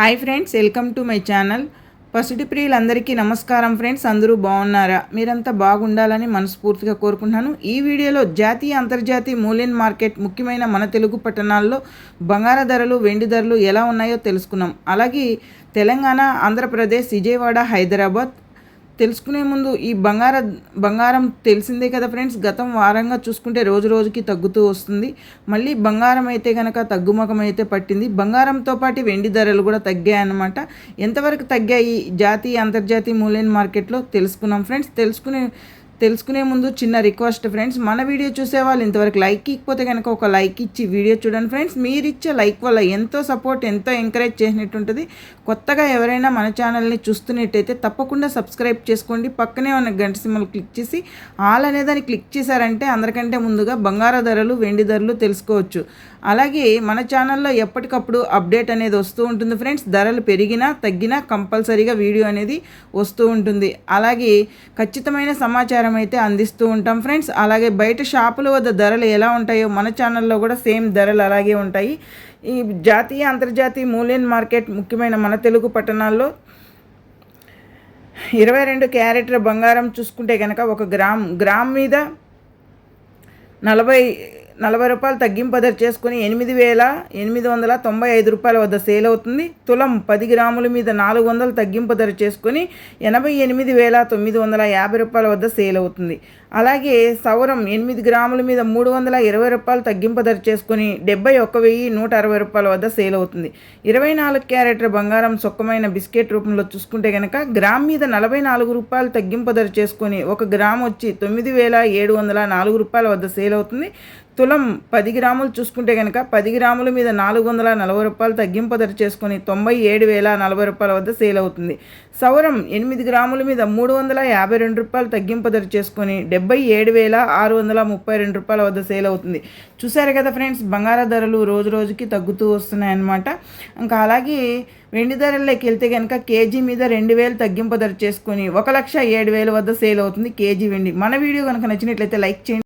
Hi friends welcome to my channel. పసిటి ప్రియులందరికీ నమస్కారం friends అందరూ బాగున్నారా? మీరంతా బాగుండాలని మనస్ఫూర్తిగా కోరుకుంటున్నాను. ఈ వీడియోలో జాతీయ అంతర్జాతీయ మూల్యం మార్కెట్ ముఖ్యమైన మన తెలుగు పట్టణాల్లో బంగార ధరలు వెండి ధరలు ఎలా ఉన్నాయో తెలుసుకున్నాం. అలాగే తెలంగాణ ఆంధ్రప్రదేశ్ విజయవాడ హైదరాబాద్ తెలుసుకునే ముందు ఈ బంగార బంగారం తెలిసిందే కదా ఫ్రెండ్స్? గతం వారంగా చూసుకుంటే రోజు రోజుకి తగ్గుతూ వస్తుంది. మళ్ళీ బంగారం అయితే కనుక తగ్గుముఖం అయితే పట్టింది. బంగారంతో పాటు వెండి ధరలు కూడా తగ్గాయన్నమాట ఎంతవరకు తగ్గాయి? జాతీయ అంతర్జాతీయ మూలైన మార్కెట్లో తెలుసుకున్నాం ఫ్రెండ్స్. తెలుసుకునే తెలుసుకునే ముందు చిన్న రిక్వెస్ట్ ఫ్రెండ్స్ మన వీడియో చూసే వాళ్ళు ఇంతవరకు లైక్ ఇకపోతే కనుక ఒక లైక్ ఇచ్చి వీడియో చూడండి ఫ్రెండ్స్ మీరు ఇచ్చే లైక్ వల్ల ఎంతో సపోర్ట్ ఎంతో ఎంకరేజ్ చేసినట్టు ఉంటుంది కొత్తగా ఎవరైనా మన ఛానల్ని చూస్తున్నట్టయితే తప్పకుండా సబ్స్క్రైబ్ చేసుకోండి. పక్కనే ఉన్న గంట సింబల్ క్లిక్ చేసి ఆల్ అనేదాన్ని క్లిక్ చేశారంటే అందరికంటే ముందుగా బంగార ధరలు వెండి ధరలు తెలుసుకోవచ్చు. అలాగే మన ఛానల్లో ఎప్పటికప్పుడు అప్డేట్ అనేది వస్తూ ఉంటుంది ఫ్రెండ్స్ ధరలు పెరిగినా తగ్గినా కంపల్సరీగా వీడియో అనేది వస్తూ ఉంటుంది. అలాగే ఖచ్చితమైన సమాచారం అయితే అందిస్తూ ఉంటాం. ఫ్రెండ్స్ అలాగే బయట షాపుల వద్ద ధరలు ఎలా ఉంటాయో మన ఛానల్లో కూడా సేమ్ ధరలు అలాగే ఉంటాయి. ఈ జాతీయ అంతర్జాతీయ మూల్యం మార్కెట్ ముఖ్యమైన మన తెలుగు పట్టణాల్లో ఇరవై రెండు క్యారెట్ల బంగారం చూసుకుంటే కనుక ఒక గ్రామ్ గ్రామ్ మీద నలభై నలభై రూపాయలు తగ్గింపు ధర చేసుకుని ఎనిమిది వేల ఎనిమిది వందల తొంభై ఐదు రూపాయల వద్ద సేల్ అవుతుంది. తులం పది గ్రాముల మీద నాలుగు వందలు తగ్గింపు ధర చేసుకుని ఎనభై ఎనిమిది వేల తొమ్మిది వందల యాభై రూపాయల వద్ద సేల్ అవుతుంది. అలాగే సౌరం ఎనిమిది గ్రాముల మీద మూడు వందల ఇరవై రూపాయలు తగ్గింపు ధర చేసుకుని డెబ్బై ఒక్క వెయ్యి నూట అరవై రూపాయల వద్ద సేల్ అవుతుంది. ఇరవై నాలుగు క్యారెట్ల బంగారం సొక్కమైన బిస్కెట్ రూపంలో చూసుకుంటే కనుక గ్రామ్ మీద నలభై నాలుగు రూపాయలు తగ్గింపు ధర చేసుకొని ఒక గ్రామ్ వచ్చి తొమ్మిది వేల ఏడు వందల నాలుగు రూపాయల వద్ద సేల్ అవుతుంది. తులం పది గ్రాములు చూసుకుంటే కనుక పది గ్రాముల మీద నాలుగు వందల నలభై రూపాయలు తగ్గింపు ధర చేసుకొని తొంభై ఏడు వేల నలభై రూపాయల వద్ద సేల్ అవుతుంది. సౌరం ఎనిమిది గ్రాముల మీద మూడు వందల యాభై రెండు రూపాయలు తగ్గింపు ధర చేసుకొని డెబ్బై ఏడు వేల ఆరు వందల ముప్పై రెండు రూపాయల వద్ద సేల్ అవుతుంది. చూసారు కదా ఫ్రెండ్స్ బంగార ధరలు రోజు రోజుకి తగ్గుతూ వస్తున్నాయి అన్నమాట. ఇంకా అలాగే వెండి ధరల్లోకి వెళ్తే కనుక కేజీ మీద రెండు వేలు తగ్గింపు ధర చేసుకొని ఒక లక్ష ఏడు వేల వద్ద సేల్ అవుతుంది కేజీ వెండి. మన వీడియో కనుక నచ్చినట్లయితే లైక్ చేయండి.